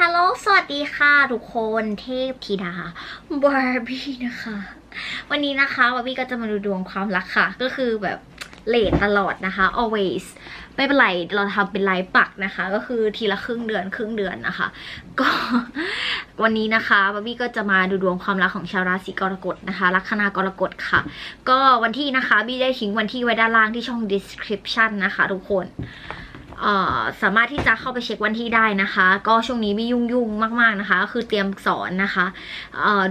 ฮัลโหล สวัสดีค่ะทุกคนเทพธิดาบาร์บี้นะคะ วันนี้นะคะบาร์บี้ก็จะมาดูดวงความรักค่ะ ก็คือแบบเลทตลอดนะคะ always ไม่เป็นไรเราทำเป็นไลฟ์ปักนะคะ ก็คือทีละครึ่งเดือนครึ่งเดือนนะคะ ก็วันนี้นะคะบาร์บี้ก็จะมาดูดวงความรักของชาวราศีกรกฎนะคะลัคนากรกฎค่ะ ก็วันที่นะคะบี้ได้ทิ้งวันที่ไว้ด้านล่างที่ช่อง description นะคะ ทุกคน สามารถที่จะเข้าไปเช็ควันที่ได้นะคะ ก็ช่วงนี้ไม่ยุ่งยุ่งๆมาก ๆนะคะ คือเตรียมสอนนะคะ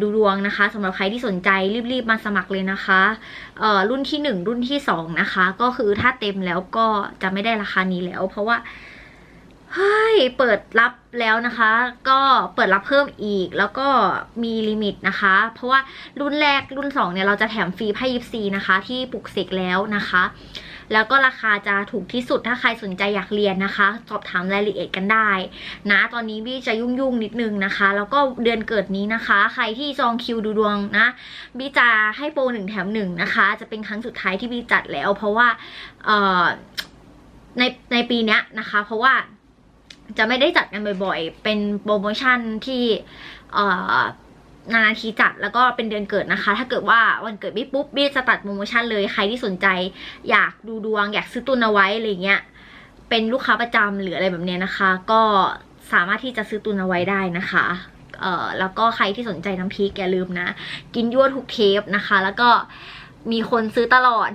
ดูดวงนะคะสำหรับใครที่สนใจรีบๆมาสมัครเลยนะคะรุ่นที่หนึ่งรุ่นที่สองนะคะ ก็คือถ้าเต็มแล้วก็จะไม่ได้ราคานี้แล้ว เพราะว่าเฮ้ยเปิดรับแล้วนะคะ ก็เปิดรับเพิ่มอีก แล้วก็มีลิมิตนะคะ เพราะว่ารุ่นแรกรุ่นสองเนี่ยเราจะแถมฟรีไพ่ยิปซีนะคะ ที่ปลุกเสกแล้วนะคะ แล้วก็ราคาจะถูกที่สุดถ้าใครสนใจอยากเรียนนะคะ สอบถามรายละเอียดกันได้ นะ ตอนนี้บี้จะยุ่งยุ่งๆนิดนึงนะคะ แล้วก็เดือนเกิดนี้นะคะ ใครที่จองคิวดูดวงนะบี้จะให้โปรหนึ่งแถมหนึ่งนะคะ จะเป็นครั้งสุดท้ายที่บี้จัดแล้ว เพราะว่าในในปีนี้นะคะ เพราะว่าจะไม่ได้จัดกันบ่อยๆ เป็นโปรโมชั่นที่ นานาทีจัดแล้วก็เป็นเดือนเกิดนะคะ ถ้าเกิดว่าวันเกิดบี้ปุ๊บบี้จะตัดโปรโมชั่นเลยใครที่สนใจอยากดูดวง อยากซื้อตุนเอาไว้อะไรเงี้ยเป็นลูกค้าประจำหรืออะไรแบบเนี้ยนะคะ ก็สามารถที่จะซื้อตุนเอาไว้ได้นะคะเอ่อแล้วก็ใครที่สนใจน้ำพริกอย่าลืมนะ กินยั่วทุกเทปนะคะ แล้วก็ มีคนซื้อตลอด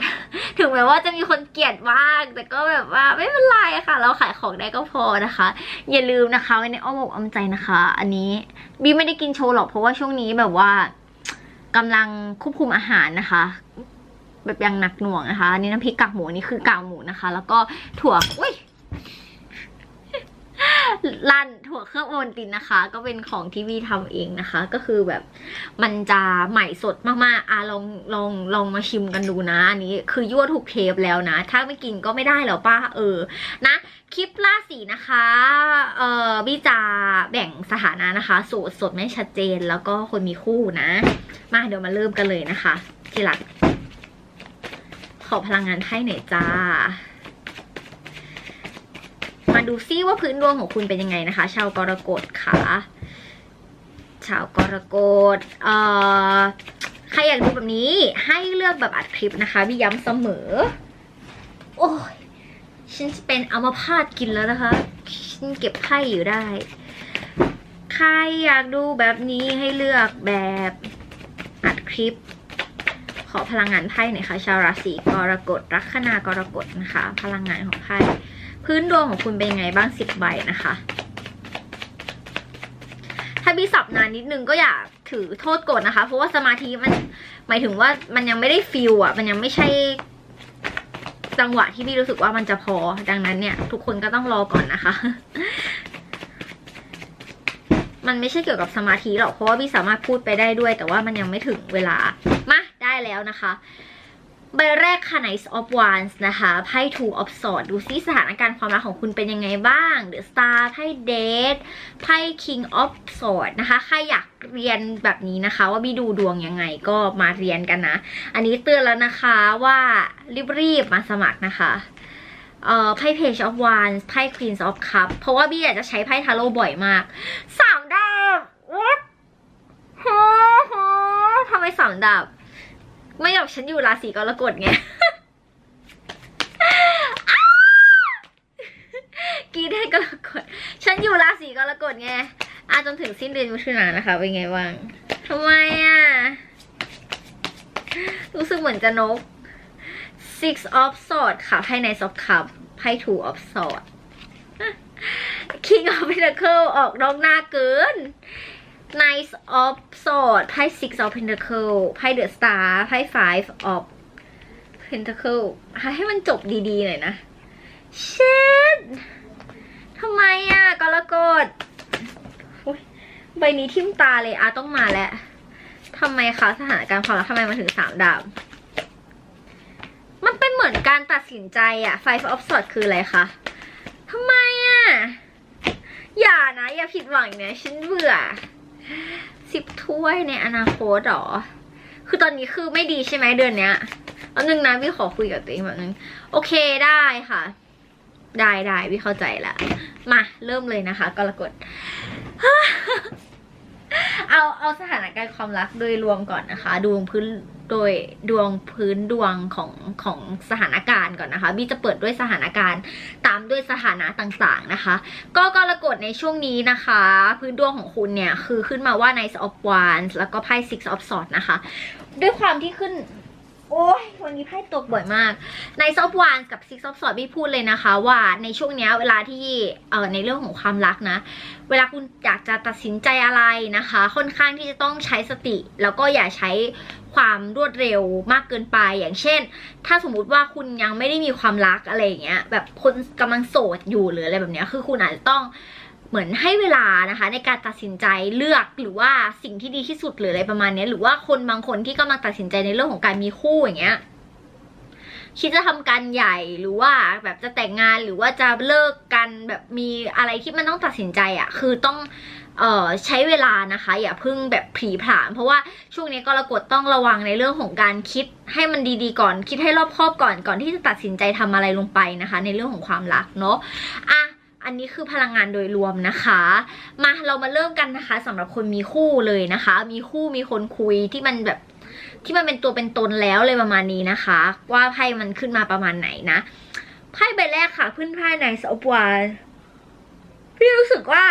ถึงแม้ว่าจะมีคนเกลียดบ้าง แต่ก็แบบว่าไม่เป็นไรค่ะ เราขายของได้ก็พอนะคะ อย่าลืมนะคะไว้ในอ้อมอกอ้อมใจนะคะ อันนี้บีไม่ได้กินโชว์หรอกเพราะว่าช่วงนี้แบบว่ากำลังควบคุมอาหารนะคะ แบบยังหนักหน่วงนะคะน,นี่น้ำพริกกากหมูนี่คือกากหมูนะคะ แล้วก็ถั่วอุ้ย ลั่นถั่วเครื่องโอวัลตินนะคะ ก็เป็นของที่วีทำเองนะคะ ก็คือแบบมันจะใหม่สดมากๆอะลองลองลองมาชิมกันดูนะอันนี้คือยั่วถูกเทปแล้วนะ ถ้าไม่กินก็ไม่ได้แล้วป้าเออนะคลิปล่าสีนะคะเอ่อบี้จะแบ่งสถานะนะคะโสดสดไม่ชัดเจนแล้วก็คนมีคู่นะ มาเดี๋ยวมาเริ่มกันเลยนะคะ ทีหลักขอพลังงานไพ่หน่อยจ้า มาดูซิว่าพื้นดวงของคุณเป็นยังไงนะคะ ชาวกรกฎค่ะ ชาวกรกฎเอ่อใครอยากดูแบบนี้ให้เลือกแบบอัดคลิปนะคะพี่ย้ำเสมอ โอ้ยฉันจะเป็นอัมาพาตกินแล้วนะคะฉันเก็บไพ่อยู่ได้ ใครอยากดูแบบนี้ให้เลือกแบบอัดคลิป ขอพลังงานไพ่หน่อยค่ะชาวราศีกรกฎลัคนากรกฎนะคะ พลังงานของไพ่ พื้นดวงของคุณเป็นยังไงบ้างสิบใบนะคะ ถ้าบีสับนานนิดนึงก็อย่าถือโทษโกรธนะคะ เพราะว่าสมาธิมันหมายถึงว่ามันยังไม่ได้ฟิลอะมันยังไม่ใช่จังหวะที่พี่รู้สึกว่ามันจะพอ ดังนั้นเนี่ย ทุกคนก็ต้องรอก่อนนะคะ มันไม่ใช่เกี่ยวกับสมาธิหรอกเพราะว่าพี่สามารถพูดไปได้ด้วย แต่ว่ามันยังไม่ถึงเวลามาได้แล้วนะคะ ใบแรกค่ะ Knight of Wands นะคะไพ่ Two of Swords ดูซิสถานการณ์ความรักของคุณเป็นยังไงบ้าง The Star ไพ่ Date ไพ่ King of Swords นะคะ ใครอยากเรียนแบบนี้นะคะ ว่าบีดูดวงยังไงก็มาเรียนกันนะ อันนี้เตือนแล้วนะคะว่ารีบๆมาสมัครนะคะเอ่อไพ่ Page of Wands ไพ่ Queen of Cups เพราะว่าบี้อยากจะใช้ไพ่ทาโร่บ่อยมากสามดาบทำไมสามดาบ ไม่หรอกฉันอยู่ราศีกรกฎไงกรีดให้กรกฎฉันอยู่ราศีกรกฎไงอาจนถึงสิ้นเดือนมิถุนายนนะคะ เป็นไงบ้างทำไมอะ รู้สึกเหมือนจะนก six of swords ค่ะ ไพ่ knight of cup ไพ่ two of swords king of pentacle ออกนอกหน้าเกิน Knight of Swords ไพ่ Six of Pentacle ไพ่ The Star ไพ่ Five of Pentacle ให้มันจบดีๆหน่อยนะ Shit ทำไมอะกรกฎใบนี้ทิ่มตาเลยอาต้องมาแล้วทำไมคะสถานการณ์ความรักทำไมมาถึงสามดาบมันเป็นเหมือนการตัดสินใจอะ Five of Swords คืออะไรคะทำไมอะอย่านะ อย่าผิดหวังเนี่ยฉันเบื่อ สิบถ้วยในอนาคตหรอ คือตอนนี้คือไม่ดีใช่ไหมเดือนเนี้ยเอาหนึ่งนะพี่ขอคุยกับตัวเองแบบนึง โอเคได้ค่ะ ได้ได้พี่เข้าใจละมาเริ่มเลยนะคะกรกฎเอาเอาสถานการณ์ความรักโดยรวมก่อนนะคะ ดูพื้น โดยดวงพื้นดวงของของสถานการณ์ก่อนนะคะบี้จะเปิดด้วยสถานการณ์ตามด้วยสถานะต่างๆนะคะ ก็กรกฎในช่วงนี้นะคะ พื้นดวงของคุณเนี่ยคือขึ้นมาว่า Knight of Wands แล้วก็ไพ่ Six of Swords นะคะ ด้วยความที่ขึ้น โอ้ยวันนี้ไพ่ตกบ่อยมาก ในซอฟวานกับซิกซอฟสอดพี่พูดเลยนะคะ ว่าในช่วงเนี้ยเวลาที่เอ่อในเรื่องของความรักนะ เวลาคุณอยากจะตัดสินใจอะไรนะคะ ค่อนข้างที่จะต้องใช้สติ แล้วก็อย่าใช้ความรวดเร็วมากเกินไปอย่างเช่น ถ้าสมมุติว่าคุณยังไม่ได้มีความรักอะไรอย่างเงี้ยแบบคนกำลังโสดอยู่หรืออะไรแบบเนี้ยคือคุณอาจจะต้อง เหมือนให้เวลานะคะ ในการตัดสินใจเลือกหรือว่าสิ่งที่ดีที่สุดหรืออะไรประมาณนี้หรือว่าคนบางคนที่กำลังตัดสินใจในเรื่องของการมีคู่อย่างเงี้ยคิดจะทำการใหญ่หรือว่าแบบจะแต่งงานหรือว่าจะเลิกกันแบบมีอะไรที่มันต้องตัดสินใจอะ่ะ คือต้องเอ่อใช้เวลานะคะ อย่าเพิ่งแบบผีผลาม เพราะว่าช่วงนี้กรกฎต้องระวังในเรื่องของการคิดให้มันดีๆก่อน คิดให้รอบคอบก่อนก่อนที่จะตัดสินใจทำอะไรลงไปนะคะ ในเรื่องของความรักเนาะอะ อันนี้คือพลังงานโดยรวมนะคะ มาเรามาเริ่มกันนะคะสำหรับคนมีคู่เลยนะคะ มีคู่มีคนคุยที่มันแบบที่มันเป็นตัวเป็นตนแล้วเลยประมาณนี้นะคะ ว่าไพ่มันขึ้นมาประมาณไหนนะไพ่ใบแรกค่ะขึ้นไพ่ในสอบวานพี่รู้สึกว่า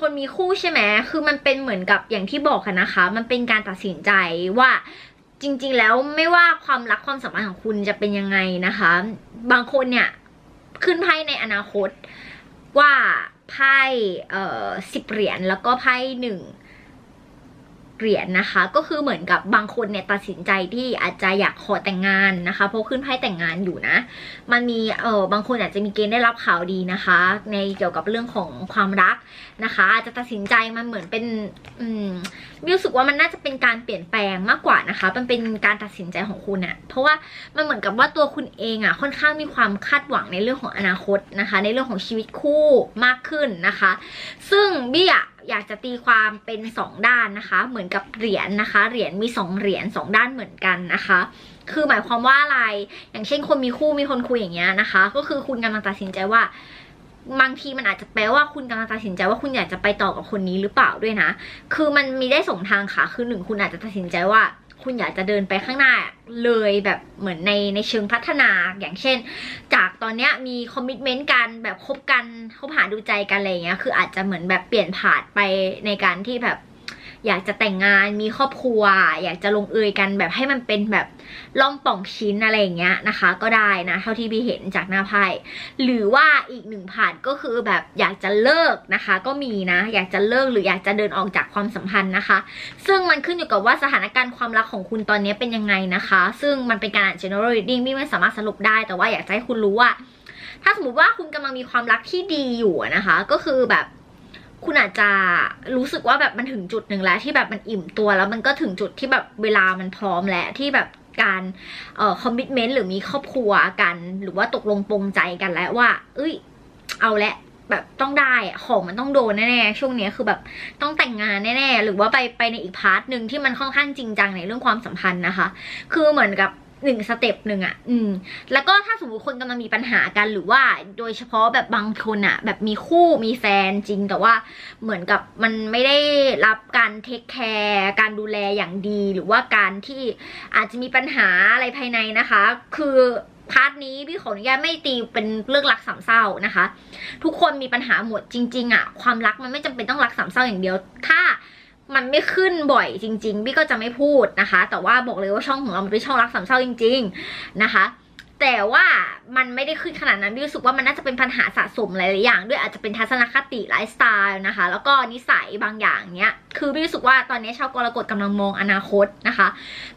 คนมีคู่ใช่ไหมคือมันเป็นเหมือนกับอย่างที่บอกกันนะคะ มันเป็นการตัดสินใจว่าจริง ๆ แล้วไม่ว่าความรักความสัมพันธ์ของคุณจะเป็นยังไงนะคะ บางคนเนี่ยขึ้นไพ่ในอนาคต ว่าไพ่เอ่อสิบเหรียญแล้วก็ไพ่หนึ่ง เหรียญนะคะ ก็คือเหมือนกับบางคนเนี่ยตัดสินใจที่อาจจะอยากขอแต่งงานนะคะ เพราะขึ้นไพ่แต่งงานอยู่นะ มันมีเออบางคนอาจจะมีเกณฑ์ได้รับข่าวดีนะคะ ในเกี่ยวกับเรื่องของความรักนะคะ อาจจะตัดสินใจมันเหมือนเป็นอืมรู้สึกว่ามันน่าจะเป็นการเปลี่ยนแปลงมากกว่านะคะ มันเป็นการตัดสินใจของคุณอะเพราะว่ามันเหมือนกับว่าตัวคุณเองอะค่อนข้างมีความคาดหวังในเรื่องของอนาคตนะคะ ในเรื่องของชีวิตคู่มากขึ้นนะคะ ซึ่งบี้อะ อยากจะตีความเป็น 2 ด้านนะคะ เหมือนกับเหรียญนะคะ เหรียญมี 2 เหรียญ2ด้านเหมือนกันนะคะ คือหมายความว่าอะไร อย่างเช่นคนมีคู่มีคนคุยอย่างเงี้ยนะคะ ก็คือคุณกำลังตัดสินใจว่าบางทีมันอาจจะแปลว่าคุณกำลังตัดสินใจว่าคุณอยากจะไปต่อกับคนนี้หรือเปล่าด้วยนะ คือมันมีได้สองทางค่ะ คือหนึ่งคุณอาจจะตัดสินใจว่า คุณอยากจะเดินไปข้างหน้าเลยแบบเหมือนในในเชิงพัฒนาอย่างเช่น จากตอนเนี้ยมีคอมมิชเมนต์กันแบบคบกันคบหาดูใจกันอะไรเงี้ยคืออาจจะเหมือนแบบเปลี่ยนผ่านไปในการที่แบบ อยากจะแต่งงานมีครอบครัว อยากจะลงเอยกันแบบให้มันเป็นแบบล่องป่องชิ้นอะไรอย่างเงี้ยนะคะ ก็ได้นะเท่าที่พี่เห็นจากหน้าไพ่หรือว่าอีกหนึ่งผ่านก็คือแบบอยากจะเลิกนะคะ ก็มีนะ อยากจะเลิกหรืออยากจะเดินออกจากความสัมพันธ์นะคะ ซึ่งมันขึ้นอยู่กับว่าสถานการณ์ความรักของคุณตอนนี้เป็นยังไงนะคะ ซึ่งมันเป็นการอ่าน general reading พี่ไม่สามารถสรุปได้แต่ว่าอยากจะให้คุณรู้ว่า ถ้าสมมติว่าคุณกำลังมีความรักที่ดีอยู่นะคะ ก็คือแบบ คุณอาจจะรู้สึกว่าแบบมันถึงจุดหนึ่งแล้ว ที่แบบมันอิ่มตัวแล้วมันก็ถึงจุดที่แบบเวลามันพร้อมแล้วที่แบบการเอ่อคอมมิชเมนต์หรือมีครอบครัวกัน หรือว่าตกลงปรงใจกันแล้วว่า เอ้ย เอาละแบบต้องได้อะของมันต้องโดนแน่ๆช่วงนี้คือแบบต้องแต่งงานแน่ๆหรือว่าไปไปในอีกพาร์ทหนึ่งที่มันค่อนข้างจริงจังในเรื่องความสัมพันธ์นะคะ คือเหมือนกับ หนึ่งสเต็ปหนึ่งอะอืม แล้วก็ถ้าสมมติคนกำลังมีปัญหากันหรือว่า โดยเฉพาะแบบบางคนอะแบบมีคู่มีแฟนจริงแต่ว่าเหมือนกับมันไม่ได้รับการเทคแคร์การดูแลอย่างดี หรือว่าการที่อาจจะมีปัญหาอะไรภายในนะคะ คือพาร์ทนี้พี่ขออนุญาตไม่ตีเป็นเรื่องรักสามเศร้านะคะ ทุกคนมีปัญหาหมดจริง ๆอะความรักมันไม่จำเป็นต้องรักสามเศร้าอย่างเดียว ถ้า มันไม่ขึ้นบ่อยจริงๆพี่ก็จะไม่พูดนะคะ แต่ว่าบอกเลยว่าช่องของเรามันเป็นช่องรักสามเศร้าจริง ๆ นะคะ แต่ว่ามันไม่ได้ขึ้นขนาดนั้น รู้สึกว่ามันน่าจะเป็นปัญหาสะสมหลายๆอย่าง ด้วยอาจจะเป็นทัศนคติไลฟ์สไตล์นะคะ แล้วก็นิสัยบางอย่างเนี้ย คือรู้สึกว่าตอนนี้ชาวกรกฎกำลังมองอนาคตนะคะ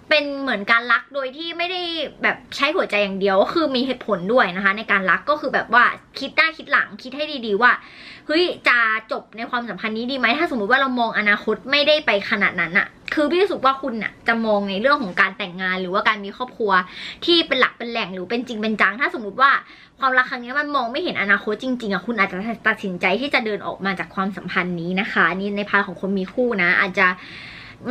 เป็นเหมือนการรักโดยที่ไม่ได้แบบใช้หัวใจอย่างเดียว คือมีเหตุผลด้วยนะคะ ในการรักก็คือแบบว่าคิดได้คิดหลังคิดให้ดีๆว่าเฮ้ยจะจบในความสัมพันธ์นี้ดีไหมถ้าสมมติว่าเรามองอนาคตไม่ได้ไปขนาดนั้นอะ คือพี่รู้สึกว่าคุณอะจะมองในเรื่องของการแต่งงานหรือว่าการมีครอบครัวที่เป็นหลักเป็นแหล่งหรือเป็นจริงเป็นจังถ้าสมมติว่าความรักครั้งนี้มันมองไม่เห็นอนาคตจริงๆอะคุณอาจจะตัดสินใจที่จะเดินออกมาจากความสัมพันธ์นี้นะคะนี่ในพาร์ของคนมีคู่นะ อาจจะ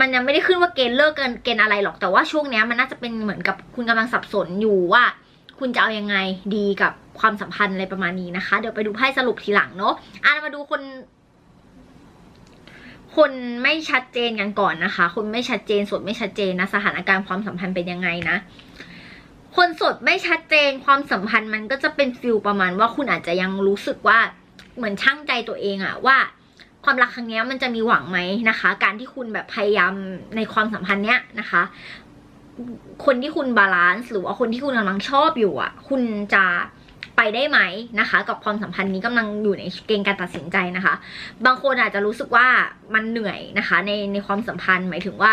มันยังไม่ได้ขึ้นว่าเกณฑ์เลิกกันเกณฑ์อะไรหรอกแต่ว่าช่วงนี้มันน่าจะเป็นเหมือนกับคุณกำลังสับสนอยู่ว่า คุณจะเอายังไงดีกับความสัมพันธ์อะไรประมาณนี้นะคะ เดี๋ยวไปดูไพ่สรุปทีหลังเนาะอะเรามาดูคน คนไม่ชัดเจนกันก่อนนะคะ คนไม่ชัดเจนสดไม่ชัดเจนนะสถานการณ์ความสัมพันธ์เป็นยังไงนะ คนสดไม่ชัดเจนความสัมพันธ์มันก็จะเป็นฟิลประมาณว่าคุณอาจจะยังรู้สึกว่าเหมือนช่างใจตัวเองอะว่า ความรักครั้งนี้มันจะมีหวังไหมนะคะ การที่คุณแบบพยายามในความสัมพันธ์เนี้ยนะคะ คนที่คุณบาลานซ์หรือว่าคนที่คุณกำลังชอบอยู่อะคุณจะ ไปได้ไหมนะคะ กับความสัมพันธ์นี้กำลังอยู่ในเกณฑ์การตัดสินใจนะคะ บางคนอาจจะรู้สึกว่ามันเหนื่อยนะคะ ในในความสัมพันธ์หมายถึงว่า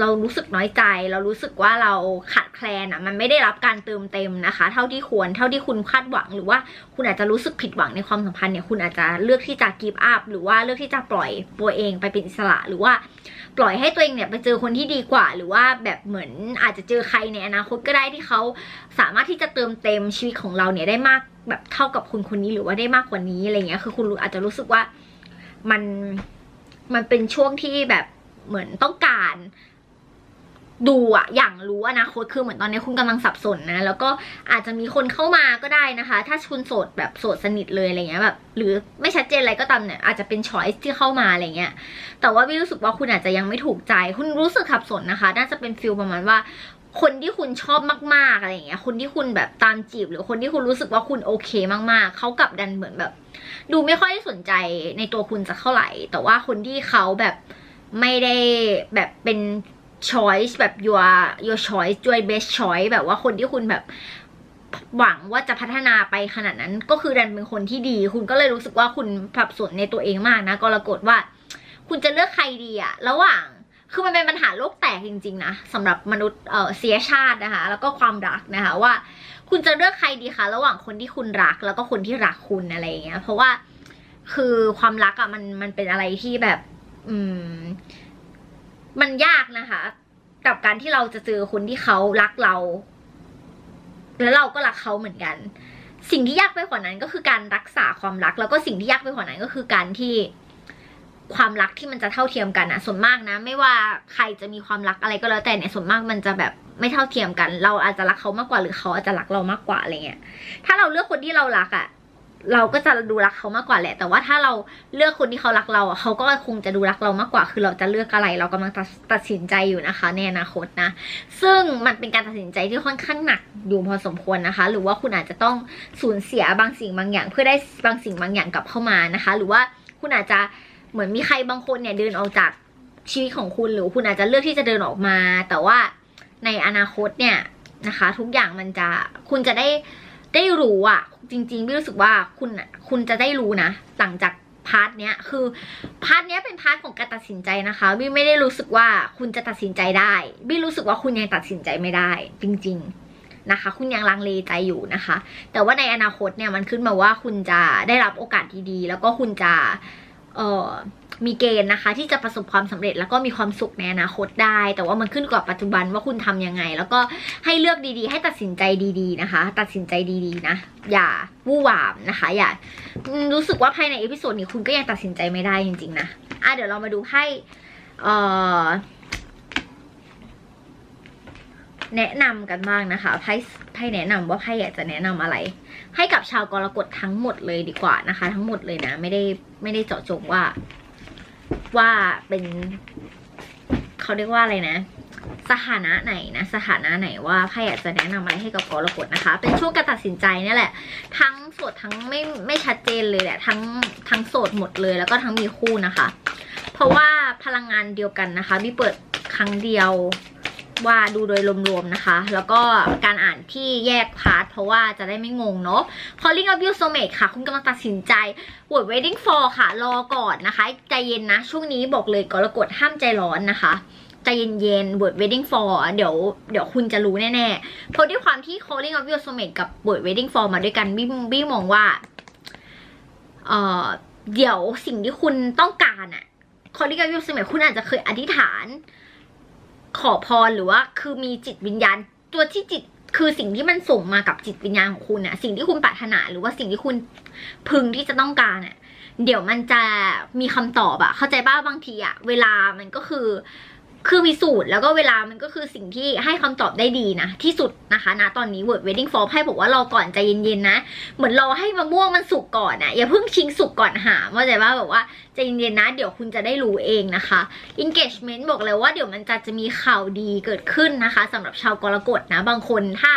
เรารู้สึกน้อยใจ เรารู้สึกว่าเราขาดแคลนอะ มันไม่ได้รับการเติมเต็มนะคะ เท่าที่ควรเท่าที่คุณคาดหวัง หรือว่าคุณอาจจะรู้สึกผิดหวังในความสัมพันธ์เนี่ยคุณอาจจะเลือกที่จะกีบอัพหรือว่าเลือกที่จะปล่อยตัวเองไปเป็นอิสระหรือว่าปล่อยให้ตัวเองเนี่ยไปเจอคนที่ดีกว่า หรือว่าแบบเหมือนอาจจะเจอใครในอนาคตก็ได้ที่เขาสามารถที่จะเติมเต็มชีวิตของเราเนี่ยได้มากแบบเท่ากับคุณคนนี้หรือว่าได้มากกว่านี้อะไรเงี้ยคือคุณอาจจะรู้สึกว่ามันมันเป็นช่วงที่แบบเหมือนต้องการ ดูอะอย่างรู้อนาคตคือเหมือนตอนนี้คุณกำลังสับสนนะ แล้วก็อาจจะมีคนเข้ามาก็ได้นะคะ ถ้าคุณโสดแบบโสดสนิทเลยอะไรเงี้ยแบบ หรือไม่ชัดเจนอะไรก็ตามเนี่ยอาจจะเป็นช้อยส์ที่เข้ามาอะไรเงี้ย แต่ว่าพี่รู้สึกว่าคุณอาจจะยังไม่ถูกใจ คุณรู้สึกขับสนนะคะ น่าจะเป็นฟิลประมาณว่า คนที่คุณชอบมากๆอะไรเงี้ย คนที่คุณแบบตามจีบ หรือคนที่คุณรู้สึกว่าคุณโอเคมากๆเขากลับดันเหมือนแบบ ดูไม่ค่อยได้สนใจในตัวคุณสักเท่าไหร่ แต่ว่าคนที่เขาแบบไม่ได้แบบเป็น choice แบบ your your choice your best choice แบบว่าคนที่คุณแบบหวังว่าจะพัฒนาไปขนาดนั้น ก็คือดันเป็นคนที่ดี คุณก็เลยรู้สึกว่าคุณสับสนในตัวเองมากนะกรกฎว่า คุณจะเลือกใครดีอะระหว่างคือมันเป็นปัญหาโลกแตกจริงๆนะสำหรับมนุษย์เอ่อเสียชาตินะคะ แล้วก็ความรักนะคะว่า คุณจะเลือกใครดีคะระหว่างคนที่คุณรัก แล้วก็คนที่รักคุณอะไรอย่างเงี้ย เพราะว่าคือความรักอะมันมันเป็นอะไรที่แบบ อืม มันยากนะคะ กับการที่เราจะเจอคนที่เขารักเรา แล้วเราก็รักเขาเหมือนกัน สิ่งที่ยากไปกว่านั้นก็คือการรักษาความรัก แล้วก็สิ่งที่ยากไปกว่านั้นก็คือการที่ความรักที่มันจะเท่าเทียมกันอะส่วนมากนะ ไม่ว่าใครจะมีความรักอะไรก็แล้วแต่เนี่ยส่วนมากมันจะแบบไม่เท่าเทียมกัน เราอาจจะรักเขามากกว่าหรือเขาอาจจะรักเรามากกว่าอะไรเงี้ยถ้าเราเลือกคนที่เรารักอะ เราก็จะดูรักเขามากกว่าแหละ แต่ว่าถ้าเราเลือกคนที่เขารักเราอะเขาก็คงจะดูรักเรามากกว่า คือเราจะเลือกอะไร เรากำลังตัดสินใจอยู่นะคะในอนาคตนะ ซึ่งมันเป็นการตัดสินใจที่ค่อนข้างหนักอยู่พอสมควรนะคะ หรือว่าคุณอาจจะต้องสูญเสียบางสิ่งบางอย่าง เพื่อได้บางสิ่งบางอย่างกลับเข้ามานะคะ หรือว่าคุณอาจจะเหมือนมีใครบางคนเนี่ยเดินออกจากชีวิตของคุณ หรือคุณอาจจะเลือกที่จะเดินออกมา แต่ว่าในอนาคตเนี่ยนะคะ ทุกอย่างมันจะคุณจะได้ ได้รู้อะจริงๆพี่รู้สึกว่าคุณคุณจะได้รู้นะ หลังจากพาร์ทเนี้ยคือพาร์ทเนี้ยเป็นพาร์ทของการตัดสินใจนะคะบี้ไม่ได้รู้สึกว่าคุณจะตัดสินใจได้บี้รู้สึกว่าคุณยังตัดสินใจไม่ได้ จริง ๆนะคะ คุณยังลังเลใจอยู่นะคะ แต่ว่าในอนาคตเนี่ยมันขึ้นมาว่าคุณจะได้รับโอกาสดีๆ แล้วก็คุณจะเอ่อ มีเกณฑ์นะคะ ที่จะประสบความสำเร็จแล้วก็มีความสุขในอนาคตได้ แต่ว่ามันขึ้นกับปัจจุบันว่าคุณทำยังไง แล้วก็ให้เลือกดีๆ ให้ตัดสินใจดีๆนะคะ ตัดสินใจดีๆนะ อย่าวู่วามนะคะ อย่ารู้สึกว่าภายในเอพิโซดนี้คุณก็ยังตัดสินใจไม่ได้จริงๆนะอะเดี๋ยวเรามาดูไพ่เอ่อแนะนำกันบ้างนะคะไพ่ไพ่แนะนำว่าไพ่อยากจะแนะนำอะไร ให้กับชาวกรกฎทั้งหมดเลยดีกว่านะคะ ทั้งหมดเลยนะ ไม่ได้ไม่ได้เจาะจงว่า ว่าเป็นเขาเรียกว่าอะไรนะ สถานะไหนนะ สถานะไหนว่าไพ่อยากจะแนะนำอะไรให้กับกรกฎนะคะ เป็นช่วงการตัดสินใจนี่แหละ ทั้งโสดทั้งไม่ไม่ชัดเจนเลยแหละ ทั้งทั้งโสดหมดเลย แล้วก็ทั้งมีคู่นะคะ เพราะว่าพลังงานเดียวกันนะคะมีเปิดครั้งเดียว ว่าดูโดยรวมๆนะคะ แล้วก็การอ่านที่แยกพาร์ทเพราะว่าจะได้ไม่งงเนาะ Calling of You Soulmate ค่ะ คุณกำลังตัดสินใจ Word Waiting for ค่ะ รอก่อนนะคะ ใจเย็นนะ ช่วงนี้บอกเลยกรกฎห้ามใจร้อนนะคะใจเย็นๆ Word Waiting for เดี๋ยวเดี๋ยวคุณจะรู้แน่ๆ เพราะด้วยความที่ Calling of You Soulmate กับ Word Waiting for มาด้วยกันบี้บี้มองว่าเอ่อเดี๋ยวสิ่งที่คุณต้องการอะ Calling of You Soulmate คุณอาจจะเคยอธิษฐาน ขอพรหรือว่าคือมีจิตวิญญาณ ตัวที่จิตคือสิ่งที่มันส่งมากับจิตวิญญาณของคุณน่ะสิ่งที่คุณปรารถนาหรือว่าสิ่งที่คุณพึงที่จะต้องการน่ะเดี๋ยวมันจะมีคำตอบอะเข้าใจบ้าบางทีอะเวลามันก็คือ คือมีสูตรแล้วก็เวลามันก็คือสิ่งที่ให้คำตอบได้ดีนะ ที่สุดนะคะนะตอนนี้ word wedding for ให้บอกว่ารอก่อนใจเย็นๆนะ เหมือนรอให้มะม่วงมันสุกก่อนอะอย่าเพิ่งชิงสุกก่อนหาว่าใจว่าแบบว่าใจเย็นๆนะ เดี๋ยวคุณจะได้รู้เองนะคะ engagement บอกเลยว่าเดี๋ยวมันจะจะมีข่าวดีเกิดขึ้นนะคะสำหรับชาวกรกฎนะ บางคนถ้า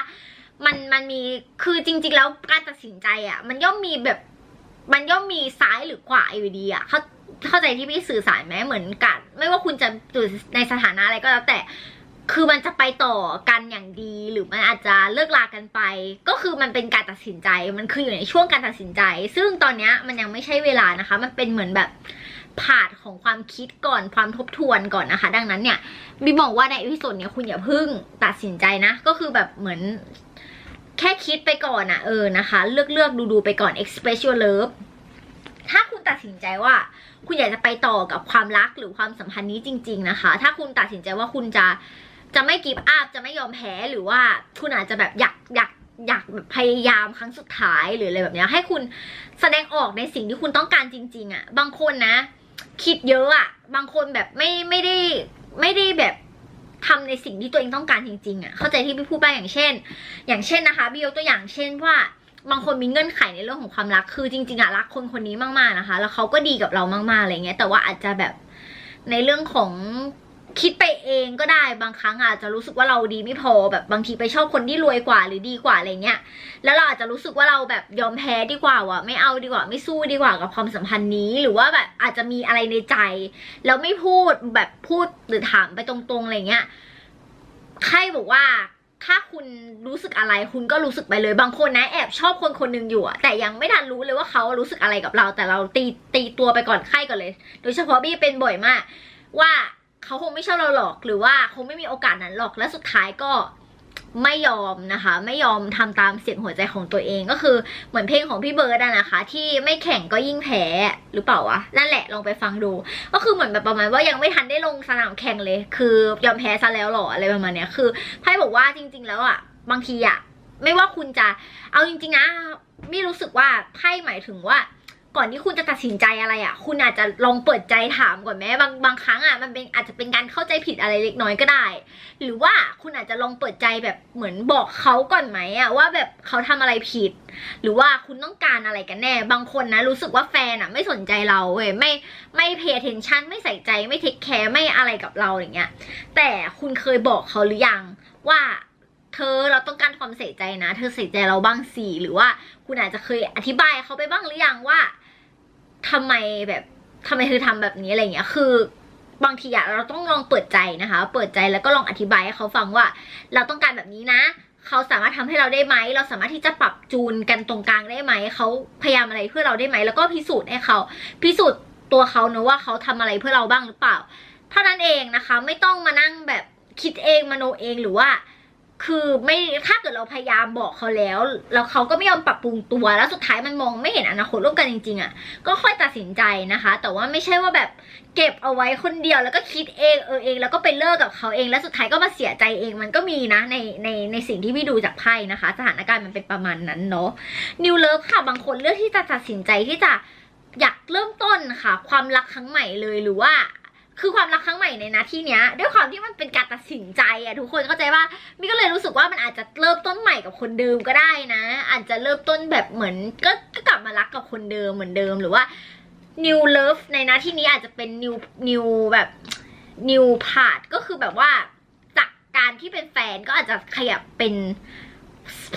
มันมันมีคือจริง ๆ แล้วการตัดสินใจอะมันย่อมมีแบบ มันย่อมมีซ้ายหรือขวาอยู่ดีอะเขาเข้าใจที่พี่สื่อสารไหมเหมือนกัน ไม่ว่าคุณจะอยู่ในสถานะอะไรก็แล้วแต่ คือมันจะไปต่อกันอย่างดี หรือมันอาจจะเลิกลากันไป ก็คือมันเป็นการตัดสินใจ มันคืออยู่ในช่วงการตัดสินใจ ซึ่งตอนนี้มันยังไม่ใช่เวลานะคะ มันเป็นเหมือนแบบผ่านของความคิดก่อนความทบทวนก่อนนะคะ ดังนั้นเนี่ยบีบอกว่าในอีพิโซดเนี้ยคุณอย่าพิ่งตัดสินใจนะ ก็คือแบบเหมือน แค่คิดไปก่อนอะเออนะคะ เลือกเลือกดูดูไปก่อน express your love ถ้าคุณตัดสินใจว่า คุณอยากจะไปต่อกับความรักหรือความสัมพันธ์นี้จริง ๆ นะคะ ถ้าคุณตัดสินใจว่าคุณจะจะไม่กีบอัพจะไม่ยอมแพ้หรือว่าคุณอาจจะแบบอยากอยากอยากแบบพยายามครั้งสุดท้ายหรืออะไรแบบนี้ให้คุณแสดงออกในสิ่งที่คุณต้องการจริง ๆอะบางคนนะ คิดเยอะอะบางคนแบบไม่ไม่ได้ไม่ได้แบบ ทำในสิ่งที่ตัวเองต้องการจริงๆอะเข้าใจที่พี่พูดไปอย่างเช่น อย่างเช่นนะคะพี่ยกตัวอย่างเช่นว่าบางคนมีเงื่อนไขในเรื่องของความรักคือจริงๆอะรักคนคนนี้มากๆนะคะ แล้วเขาก็ดีกับเรามากๆอะไรเงี้ยแต่ว่าอาจจะแบบในเรื่องของ คิดไปเองก็ได้บางครั้งอาจจะรู้สึกว่าเราดีไม่พอแบบบางทีไปชอบคนที่รวยกว่าหรือดีกว่าอะไรเงี้ยแล้วเราอาจจะรู้สึกว่าเราแบบยอมแพ้ดีกว่าว่ะไม่เอาดีกว่าไม่สู้ดีกว่ากับความสัมพันธ์นี้ หรือว่าแบบอาจจะมีอะไรในใจ แล้วไม่พูดแบบพูดหรือถามไปตรงๆอะไรเงี้ยใครบอกว่าถ้าคุณรู้สึกอะไรคุณก็รู้สึกไปเลยบางคนนะแอบชอบคนคนหนึ่งอยู่อะแต่ยังไม่ทันรู้เลยว่าเขารู้สึกอะไรกับเรา แต่เราตีตีตัวไปก่อนไข้ก่อนเลย โดยเฉพาะบี้เป็นบ่อยมาก ว่า เขาคงไม่ชอบเราหรอกหรือว่าคงไม่มีโอกาสนั้นหรอกและสุดท้ายก็ไม่ยอมนะคะ ไม่ยอมทำตามเสียงหัวใจของตัวเองก็คือเหมือนเพลงของพี่เบิร์ดอะนะคะ ที่ไม่แข่งก็ยิ่งแพ้หรือเปล่าวะนั่นแหละลองไปฟังดู ก็คือเหมือนแบบประมาณว่ายังไม่ทันได้ลงสนามแข่งเลย คือยอมแพ้ซะแล้วหรออะไรประมาณเนี้ยคือไพ่บอกว่าจริง ๆ แล้วอะบางทีอะไม่ว่าคุณจะเอาจริง ๆ นะไม่รู้สึกว่าไพ่หมายถึงว่า ก่อนที่คุณจะตัดสินใจอะไรอะ คุณอาจจะลองเปิดใจถามก่อนไหมบางบางครั้งอะมันเป็นอาจจะเป็นการเข้าใจผิดอะไรเล็กน้อยก็ได้ หรือว่าคุณอาจจะลองเปิดใจแบบเหมือนบอกเขาก่อนไหมอะว่าแบบเขาทำอะไรผิด หรือว่าคุณต้องการอะไรกันแน่ บางคนนะรู้สึกว่าแฟนอะไม่สนใจเราเว้ยไม่ไม่เพย์ attention ไม่ใส่ใจไม่เทคแคร์ไม่อะไรกับเราอย่างเงี้ย แต่คุณเคยบอกเขาหรือยังว่าเธอเราต้องการความใส่ใจนะ เธอใส่ใจเราบ้างสิหรือว่าคุณอาจจะเคยอธิบายเขาไปบ้างหรือยังว่า ทำไมแบบทำไมเธอทำแบบนี้อะไรเงี้ย คือบางทีอะเราต้องลองเปิดใจนะคะ เปิดใจแล้วก็ลองอธิบายให้เขาฟังว่า เราต้องการแบบนี้นะ เขาสามารถทำให้เราได้ไหม เราสามารถที่จะปรับจูนกันตรงกลางได้ไหม เขาพยายามอะไรเพื่อเราได้ไหม แล้วก็พิสูจน์ให้เขา พิสูจน์ตัวเขาเนอะว่าเขาทำอะไรเพื่อเราบ้างหรือเปล่า เท่านั้นเองนะคะ ไม่ต้องมานั่งแบบคิดเองมโนเองหรือว่า คือไม่ถ้าเกิดเราพยายามบอกเขาแล้ว แล้วเขาก็ไม่ยอมปรับปรุงตัวแล้วสุดท้ายมันมองไม่เห็นอนาคตร่วมกันจริงๆอะ่ะก็ค่อยตัดสินใจนะคะ แต่ว่าไม่ใช่ว่าแบบเก็บเอาไว้คนเดียวแล้วก็คิดเองเออเอง แล้วก็ไปเลิกกับเขาเองแล้วสุดท้ายก็มาเสียใจเองมันก็มีนะในในในสิ่งที่พี่ดูจากไพ่นะคะ สถานการณ์มันเป็นประมาณนั้นเนาะนิวเลิฟค่ะบางคนเลือกที่จะตัดสินใจที่จะอยากเริ่มต้นค่ะ ความรักครั้งใหม่เลยหรือว่า คือความรักครั้งใหม่ในนาที่เนี้ย ด้วยความที่มันเป็นการตัดสินใจอะทุกคนเข้าใจว่ามิก็เลยรู้สึกว่ามันอาจจะเริ่มต้นใหม่กับคนเดิมก็ได้นะ อาจจะเริ่มต้นแบบเหมือนก็ก็กลับมารักกับคนเดิมเหมือนเดิมหรือว่า new love ในนาที่นี้อาจจะเป็น new new แบบ new part ก็คือแบบว่าจากการที่เป็นแฟนก็อาจจะขยับเป็น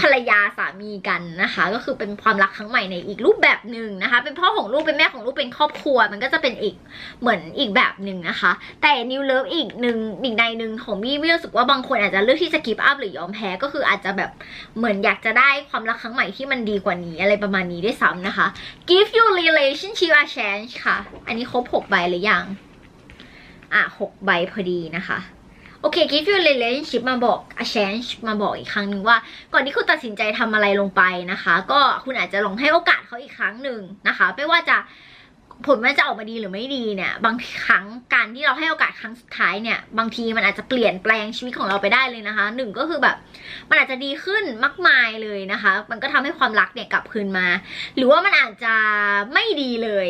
ภรรยาสามีกันนะคะ ก็คือเป็นความรักครั้งใหม่ในอีกรูปแบบหนึ่งนะคะ เป็นพ่อของลูกเป็นแม่ของลูกเป็นครอบครัว มันก็จะเป็นอีกเหมือนอีกแบบหนึ่งนะคะ แต่ new love อีกหนึ่งอีกในหนึ่งของมี่มี่รู้สึกว่าบางคนอาจจะเลือกที่จะกิฟต์อัพหรือยอมแพ้ก็คืออาจจะแบบเหมือนอยากจะได้ความรักครั้งใหม่ที่มันดีกว่านี้อะไรประมาณนี้ด้วยซ้ำนะคะ give your relationship a chance ค่ะ อันนี้ครบหกใบหรือยังอะหกใบพอดีนะคะ โอเค give your relationship มาบอก a chance มาบอกอีกครั้งหนึ่งว่า ก่อนที่คุณตัดสินใจทำอะไรลงไปนะคะ ก็คุณอาจจะลองให้โอกาสเขาอีกครั้งหนึ่งนะคะ ไม่ว่าจะผลมันจะออกมาดีหรือไม่ดีเนี่ย บางครั้งการที่เราให้โอกาสครั้งสุดท้ายเนี่ย บางทีมันอาจจะเปลี่ยนแปลงชีวิตของเราไปได้เลยนะคะหนึ่งก็คือแบบ มันอาจจะดีขึ้นมากมายเลยนะคะ มันก็ทำให้ความรักเนี่ยกลับคืนมา หรือว่ามันอาจจะไม่ดีเลย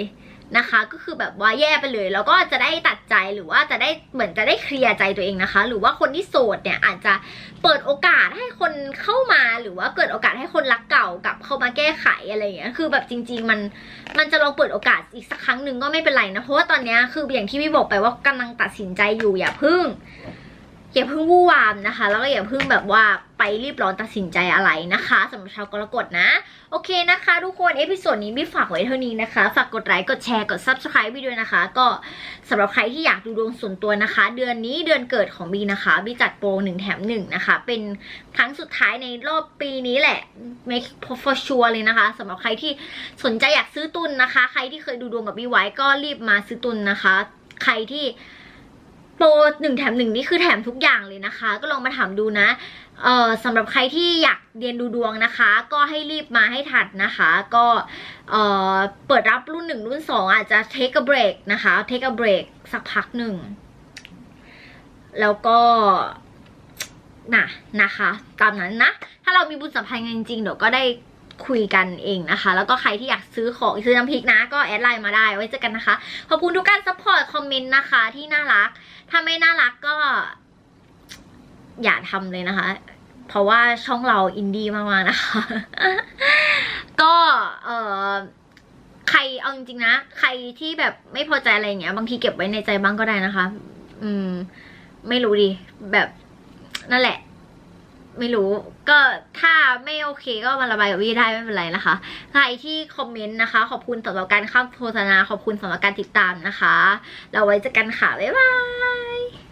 นะคะ ก็คือแบบว่าแย่ไปเลย แล้วก็จะได้ตัดใจหรือว่าจะได้เหมือนจะได้เคลียร์ใจตัวเองนะคะ หรือว่าคนที่โสดเนี่ยอาจจะเปิดโอกาสให้คนเข้ามาหรือว่าเกิดโอกาสให้คนรักเก่ากับเข้ามาแก้ไขอะไรอย่างเงี้ยคือแบบจริง ๆ มันมันจะลองเปิดโอกาสอีกสักครั้งหนึ่งก็ไม่เป็นไรนะเพราะว่าตอนเนี้ยคืออย่างที่พี่บอกไปว่ากำลังตัดสินใจอยู่อย่าพึ่ง อย่าเพิ่งวู่วามนะคะ แล้วก็อย่าเพิ่งแบบว่าไปรีบร้อนตัดสินใจอะไรนะคะสำหรับชาวกรกฎนะ โอเคนะคะ ทุกคนเอพิโซดนี้พี่ฝากไว้เท่านี้นะคะ ฝากกดไลค์กดแชร์กด subscribe วิดีโอนะคะ ก็สำหรับใครที่อยากดูดวงส่วนตัวนะคะ เดือนนี้เดือนเกิดของบีนะคะบีจัดโปรหนึ่งแถมหนึ่งนะคะ เป็นครั้งสุดท้ายในรอบปีนี้แหละ make for sure เลยนะคะสำหรับใครที่สนใจอยากซื้อตุนนะคะ ใครที่เคยดูดวงกับบีไว้ก็รีบมาซื้อตุนนะคะ ใครที่ โปรหนึ่งแถมหนึ่งนี่คือแถมทุกอย่างเลยนะคะ ก็ลองมาถามดูนะเอ่อสำหรับใครที่อยากเรียนดูดวงนะคะ ก็ให้รีบมาให้ทันนะคะ ก็เอ่อเปิดรับรุ่นหนึ่งรุ่นสองอาจจะ take a break นะคะ take a break สักพักหนึ่ง แล้วก็น่ะนะคะ ตามนั้นนะ ถ้าเรามีบุญสัมพันธ์กันจริงๆเดี๋ยวก็ได้ คุยกันเองนะคะ แล้วก็ใครที่อยากซื้อของซื้อน้ำพริกนะ ก็แอดไลน์มาได้ไว้เจอกันนะคะ ขอบคุณทุกการซัพพอร์ตคอมเมนต์นะคะที่น่ารัก ถ้าไม่น่ารักก็ อย่าทำเลยนะคะ เพราะว่าช่องเราอินดี้มากๆนะคะ ก็เออใครเอาจริงๆนะ ใครที่แบบไม่พอใจอะไรเงี้ย บางทีเก็บไว้ในใจบ้างก็ได้นะคะ อืม ไม่รู้ดิ แบบนั่นแหละ ไม่รู้ ก็ถ้าไม่โอเคก็มาระบายกับวี่ได้ไม่เป็นไรนะคะ ใครที่คอมเมนต์นะคะ ขอบคุณสำหรับการข้ามโฆษณาขอบคุณสำหรับการติดตามนะคะ เราไว้เจอกันค่ะ บ๊ายบาย